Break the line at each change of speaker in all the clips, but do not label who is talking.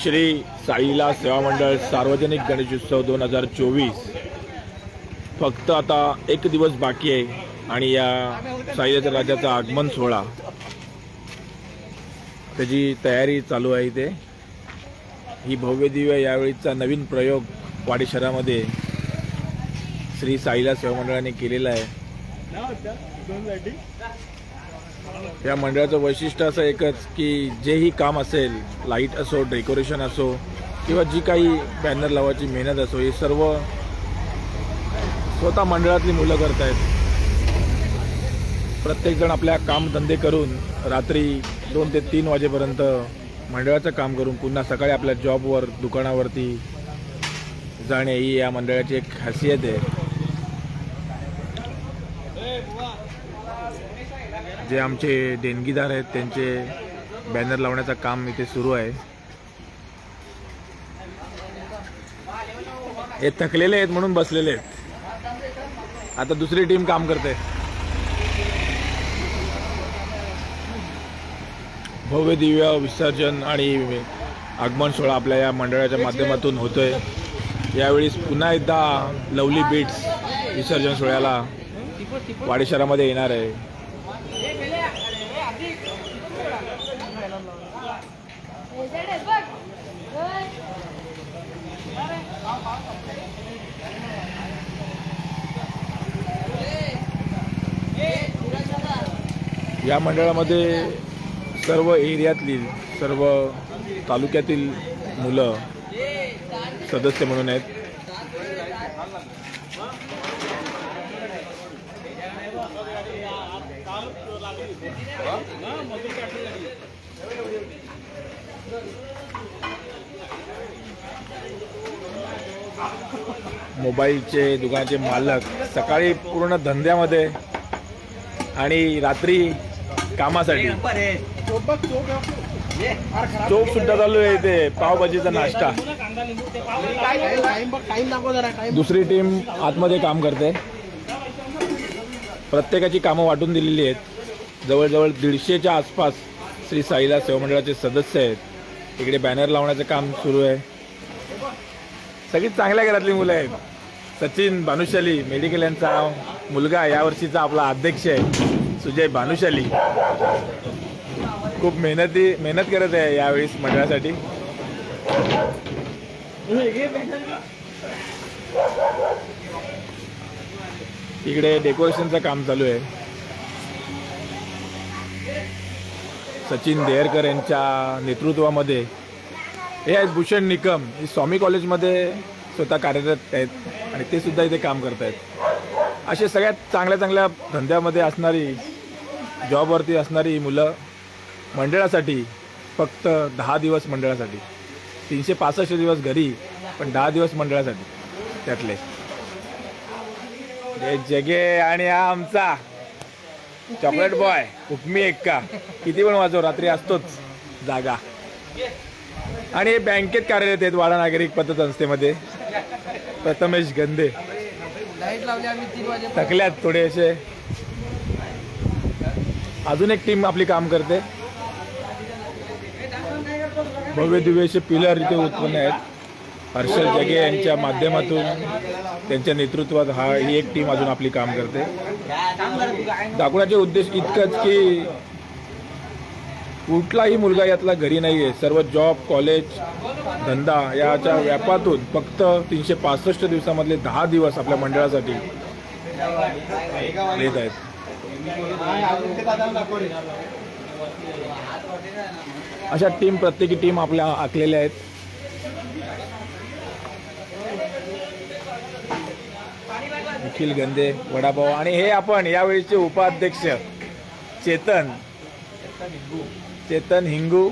श्री साईला सेवा मंडळ सार्वजनिक गणेशोत्सव दोन हजार चोवीस. फक्त आता एक दिवस बाकी आहे आणि या साईच्या राजाचा आगमन सोहळा. त्याची तयारी चालू आहे इथे. ही भव्य दिव्य यावेळीचा नवीन प्रयोग वाडी शहरामध्ये श्री साईला सेवा मंडळाने केलेला आहे. या मंडळाचं वैशिष्ट्य असं एकच की जेही काम असेल लाइट असो डेकोरेशन असो किंवा जी काही बॅनर लावायची मेहनत असो हे सर्व स्वतः मंडळातली मुलं करत आहेत प्रत्येकजण आपल्या कामधंदे करून रात्री दोन ते तीन वाजेपर्यंत मंडळाचं काम करून पुन्हा सकाळी आपल्या जॉबवर दुकानावरती जाणे ही या मंडळाची एक खासियत आहे. जे आमचे देणगीदार आहेत त्यांचे बॅनर लावण्याचं काम इथे सुरू आहे. हे थकलेले आहेत म्हणून बसलेले आहेत. आता दुसरी टीम काम करते. भव्य दिव्य विसर्जन आणि आगमन सोहळा आपल्या या मंडळाच्या माध्यमातून होतोय. यावेळी पुन्हा एकदा लवली बीट्स विसर्जन सोहळ्याला वाडी शहरामध्ये येणार आहे. या मंडळामध्ये सर्व एरियातली सर्व तालुक्यातील मुलं सदस्य म्हणून आहेत. मोबाईलचे दुकानाचे मालक सकाळी पूर्ण धंद्यामध्ये आणि रात्री कामासाठी. चोप सुद्धा चालू आहे इथे पावभाजीचा नाश्ता. दुसरी टीम आतमध्ये काम करते. प्रत्येकाची कामं वाटून दिलेली आहेत. जवळजवळ दीडशेच्या आसपास श्री साईला सेवा मंडळाचे सदस्य आहेत. इकडे बॅनर लावण्याचं काम सुरू आहे. सगळी चांगल्या घरातली मुलं आहेत. सचिन भानुशाली मेडिकल यांचा मुलगा यावर्षीचा आपला अध्यक्ष आहे. सुजय भानुशाली. खूप मेहनती मेहनत करत आहे यावेळेस मंडळासाठी. इकडे डेकोरेशनचं काम चालू आहे. सचिन देहरकर यांच्या नेतृत्वामध्ये. हे आहेत भूषण निकम. हे स्वामी कॉलेजमध्ये स्वतः कार्यरत आहेत आणि ते सुद्धा इथे काम करत आहेत. असे सगळ्यात चांगल्या चांगल्या धंद्यामध्ये असणारी जॉबवरती असणारी मुलं मंडळासाठी फक्त दहा दिवस मंडळासाठी. तीनशे पासष्ट दिवस घरी पण दहा दिवस मंडळासाठी त्यातले. हे जगे आणि आमचा. चॉकलेट बॉय उपमी एक्का. किती पण वाजव रात्री असतोच जागा. आणि हे बँकेत कार्यरत आहेत वाडा नागरिक पतसंस्थेमध्ये. संस्थेमध्ये प्रथमेश गंदे. थकल्यात थोडे असे. अजून एक टीम आपली काम करते. भव्य दिव्य असे पिलर इथे उत्पन्न आहेत. हर्षल जगे यांच्या माध्यमातून त्यांच्या नेतृत्वात हा ही एक टीम अजून आपली काम करते. दाखवण्याचे उद्देश इतकंच की कुठलाही मुलगा यातला घरी नाही आहे सर्व जॉब कॉलेज धंदा याच्या व्यापातून फक्त तीनशे पासष्ट दिवसामधले दहा दिवस आपल्या मंडळासाठी देत आहेत. अशा टीम प्रत्येकी टीम आपल्या आखलेल्या आहेत. निखिल गंदे वडापाव आणि हे आपण यावेळीचे उपाध्यक्ष चेतन चेतन हिंगू.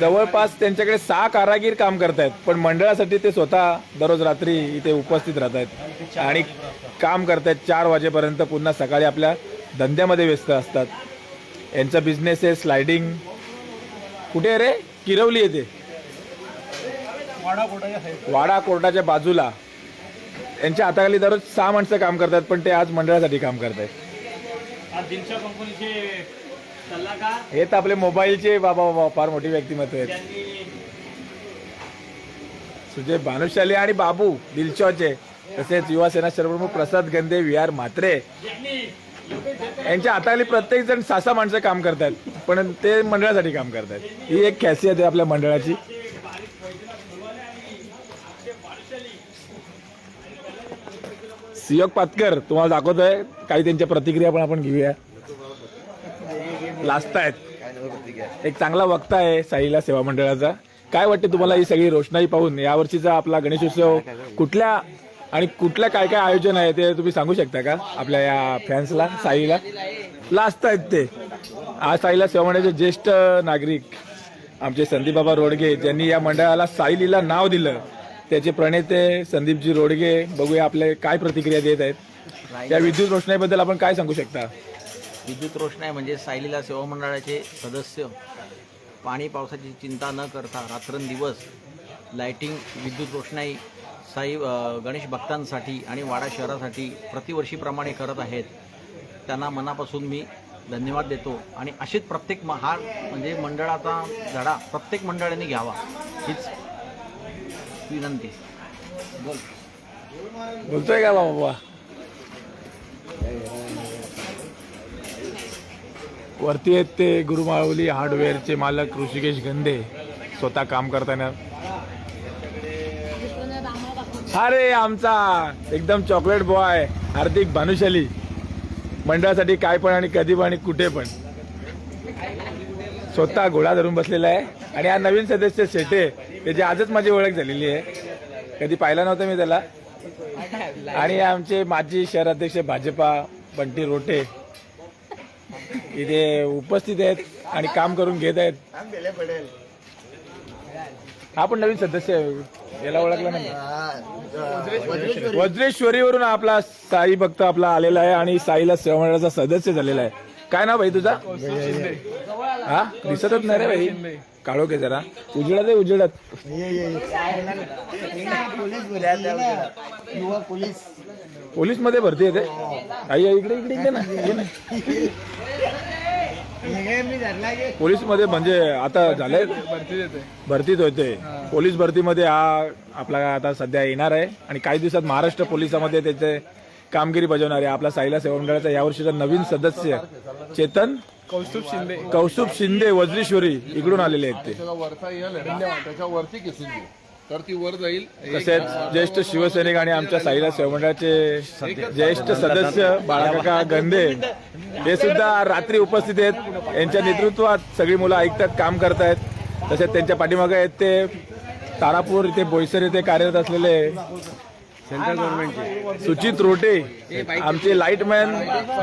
जवळपास त्यांच्याकडे सहा कारागीर काम करतायत पण मंडळासाठी ते स्वतः दररोज रात्री इथे उपस्थित राहत आहेत आणि काम करतायत चार वाजेपर्यंत पुन्हा सकाळी आपल्या धंद्यामध्ये व्यस्त असतात. यांचा बिझनेस आहे स्लायडिंग कुठे रे? किरवली येते वाडा कोर्टाच्या बाजूला. यांच्या हाताखाली दररोज सहा माणसं काम करतात पण ते आज मंडळासाठी काम
आज कंपनीचे सल्लागार
हे तर आपले मोबाईलचे बाबा बाबा फार मोठी व्यक्तिमत्व आहेत.
त्यांनी
तुझे भानुशाली आणि बाबू दिलचॉचे तसेच युवासेना सर्वप्रमुख प्रसाद गंदे व्ही आर म्हात्रे. यांच्या हाताखाली प्रत्येक जण सासा माणसं काम करतात पण ते मंडळासाठी काम करतात ही एक खॅसियत आहे आपल्या मंडळाची. सियोग पातकर तुम्हाला दाखवतोय काही त्यांच्या प्रतिक्रिया पण आपण घेऊया. लास्ट आहेत. एक चांगला वक्ता आहे साईला सेवा मंडळाचा. काय वाटते तुम्हाला ही सगळी रोषणाई पाहून? यावर्षीचा आपला गणेशोत्सव कुठल्या आणि कुठल्या काय काय आयोजन आहे ते तुम्ही सांगू शकता का? आपल्या या फॅन्सला साईला लास्ट आहेत ते. आज साईला सेवा मंडळाचे ज्येष्ठ नागरिक आमचे संदीप बाबा रोडगे ज्यांनी या मंडळाला साईलीला नाव दिलं. त्याचे प्रणेते संदीपजी रोडगे बघूया आपले काय प्रतिक्रिया देत आहेत. या विद्युत रोषणाईबद्दल आपण काय सांगू शकता?
विद्युत रोषणाई म्हणजे सायलीला सेवा मंडळाचे सदस्य पाणी पावसाची चिंता न करता रात्रंदिवस लाइटिंग विद्युत रोषणाई साई गणेश भक्तांसाठी आणि वाडा शहरासाठी प्रतिवर्षीप्रमाणे करत आहेत. त्यांना मनापासून मी धन्यवाद देतो आणि अशीच प्रत्येक म- हा म्हणजे मंडळाचा धडा प्रत्येक मंडळाने घ्यावा. हीच विनंती. बोल.
बोलतोय का बाबा? वरती आहेत ते गुरुमाळवली हार्डवेअरचे मालक ऋषिकेश गंधे. स्वतः काम करताना. अरे आमचा एकदम चॉकलेट बॉय हार्दिक भानुशाली. मंडळासाठी काय पण आणि कधी पण आणि कुठे पण. स्वतः घोडा धरून बसलेला आहे. आणि हा नवीन सदस्य शेटे त्याची आजच माझी ओळख झालेली आहे. कधी पाहिला नव्हतं मी त्याला. आणि आमचे माजी शहराध्यक्ष भाजपा बंटी रोटे इथे उपस्थित आहेत आणि काम करून घेत आहेत. हा पण नवीन सदस्य आहे. याला ओळखला नाही. वज्रेश्वरीवरून आपला साई भक्त आपला आलेला आहे आणि साईला सेवा सदस्य झालेला आहे. काय नाव भाई तुझा? हा? दिसतच नाही रे भाई काढो के जरा. उजेडात आहे उजेडात.
युवा पोलीस.
मध्ये भरती येते आई आई, इकडे इकडे इकडे ना. ये ना. पोलीसमध्ये म्हणजे आता झालंय. भरतीत होते पोलीस भरतीमध्ये हा आपला आता सध्या येणार आहे. आणि काही दिवसात महाराष्ट्र पोलिसामध्ये त्याचे कामगिरी बजावणार आपला साईला सेवा मंडळाचा यावर्षीचा नवीन सदस्य चेतन
कौस्तुभ शिंदे.
कौस्तुभ शिंदे वज्रेश्वरी इकडून आलेले आहेत ते.
वरचा येईल तर ती वर जाईल.
तसेच ज्येष्ठ शिवसैनिक आणि आमच्या साईला सेवा मंडळाचे ज्येष्ठ सदस्य बाळाकाका गंधे हे सुद्धा रात्री उपस्थित आहेत. यांच्या नेतृत्वात सगळी मुलं ऐकतात काम करतायत. तसेच त्यांच्या पाठीमागे आहेत ते तारापूर इथे बोईसर इथे कार्यरत असलेले सेंट्रल गव्हर्नमेंटचे. सुचित रोटे आमचे लाईटमॅन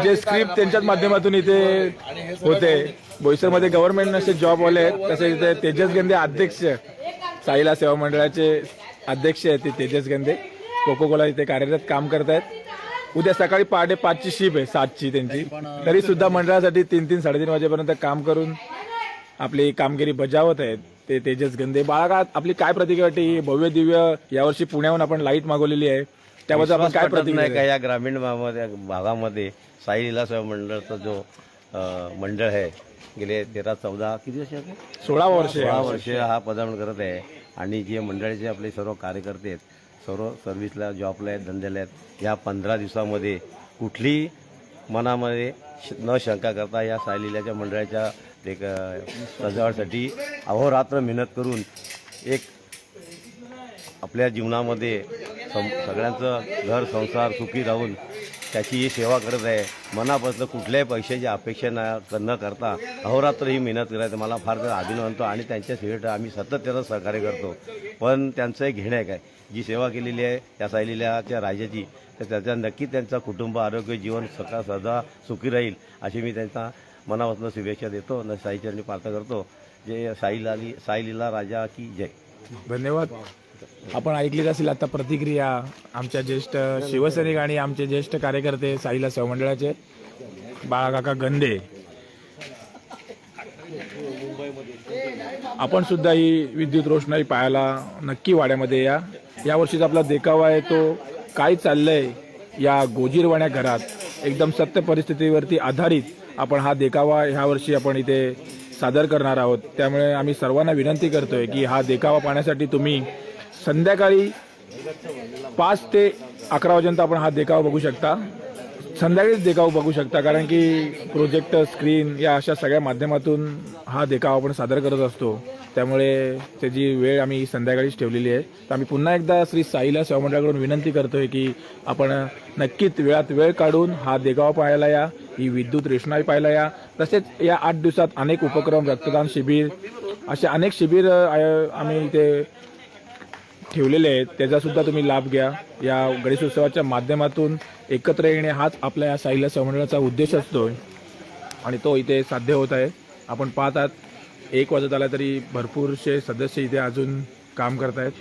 जे स्क्रिप्ट त्यांच्याच माध्यमातून इथे होते. बोईसरमध्ये गव्हर्नमेंट असे जॉबवाले आहेत तसेच इथे तेजस गंधे अध्यक्ष साईला सेवा मंडळाचे अध्यक्ष आहेत ते तेजस गंधे कोको कोला इथे कार्यरत काम करतायत उद्या सकाळी पहाटे पाचची शिप आहे सातची त्यांची. तरी सुद्धा मंडळासाठी तीन तीन साडेतीन वाजेपर्यंत काम करून आपली कामगिरी बजावत आहेत. ते तेजस गंधे बाळा आपली काय प्रतिक्रिया वाटते? ही भव्य दिव्य यावर्षी पुण्याहून आपण लाइट मागवलेली आहे. त्याबद्दल आपण काय
नाही का
प्रतिक्रिया
या ग्रामीण भागामध्ये भागामध्ये? साई लीला सेवा मंडळाचा जो अ, मंडळ आहे गेले तेरा चौदा किती वर्ष आहे?
सोळा वर्ष
सोळा वर्ष हा पदार्पण करत आहे. आणि जे मंडळाचे आपले सर्व कार्यकर्ते आहेत सर्व सर्व्हिसला जॉबला आहेत धंद्याला आहेत या पंधरा दिवसामध्ये कुठलीही मनामध्ये श- न शंका करता या सायलीलाच्या मंडळाच्या एक सजावटसाठी अहोरात्र मेहनत करून एक आपल्या जीवनामध्ये सम सगळ्यांचं घर संसार सुखी राहून त्याची ही सेवा करत आहे. मनापासून कुठल्याही पैशाची अपेक्षा न न करता अहोरात्र ही मेहनत करायचं मला फार तर अभिनव आणतो आणि त्यांच्या सेवेत आम्ही सतत त्याचं सहकार्य करतो. पण त्यांचं एक घेणं आहे काय? जी सेवा केलेली आहे त्या सायलीलाच्या राजाची तर त्याचा नक्की त्यांचा कुटुंब आरोग्य जीवन सका सदा सुखी राहील अशी मी त्यांचा मनापासून शुभेच्छा देतो न साईचरणी प्रार्थना करतो. जे साईलाली साईलीला राजा की जय.
धन्यवाद. आपण ऐकलीच असेल आता प्रतिक्रिया आमच्या ज्येष्ठ शिवसैनिक आणि आमचे ज्येष्ठ कार्यकर्ते साईला सहमंडळाचे मंडळाचे बाळाकाका गंदे आपण सुद्धा ही विद्युत रोषणाई पाहायला नक्की वाड्यामध्ये या. यावर्षीचा आपला देखावा आहे तो काय चाललंय या गोजीरवाण्या घरात. एकदम सत्य परिस्थितीवरती आधारित आपण हा देखावा ह्या वर्षी आपण इथे सादर करणार आहोत. त्यामुळे आम्ही सर्वांना विनंती करतोय की हा देखावा पाहण्यासाठी तुम्ही संध्याकाळी पाच ते अकरा वाजेपर्यंत आपण हा देखावा बघू शकता. संध्याकाळीच देखावा बघू शकता कारण की प्रोजेक्टर स्क्रीन या अशा सगळ्या माध्यमातून हा देखावा आपण सादर करत असतो. त्यामुळे त्याची वेळ आम्ही संध्याकाळीच ठेवलेली आहे. तर आम्ही पुन्हा एकदा श्री साईला सेवामंडळाकडून विनंती करतोय की आपण नक्कीच वेळात वेळ काढून हा देखावा पाहायला या ही विद्युत रेषणाई पाहायला या तसेच या आठ दिवसात अनेक उपक्रम रक्तदान शिबिर असे अनेक शिबिर आम्ही इथे ठेवलेले आहेत. त्याचासुद्धा तुम्ही लाभ घ्या. या गणेशोत्सवाच्या माध्यमातून एकत्र येणे हाच आपल्या या साईला संमेलनाचा उद्देश असतो आणि तो इथे साध्य होत आहे. आपण पाहतात एक वाजत आला तरी भरपूरसे सदस्य इथे अजून काम करत आहेत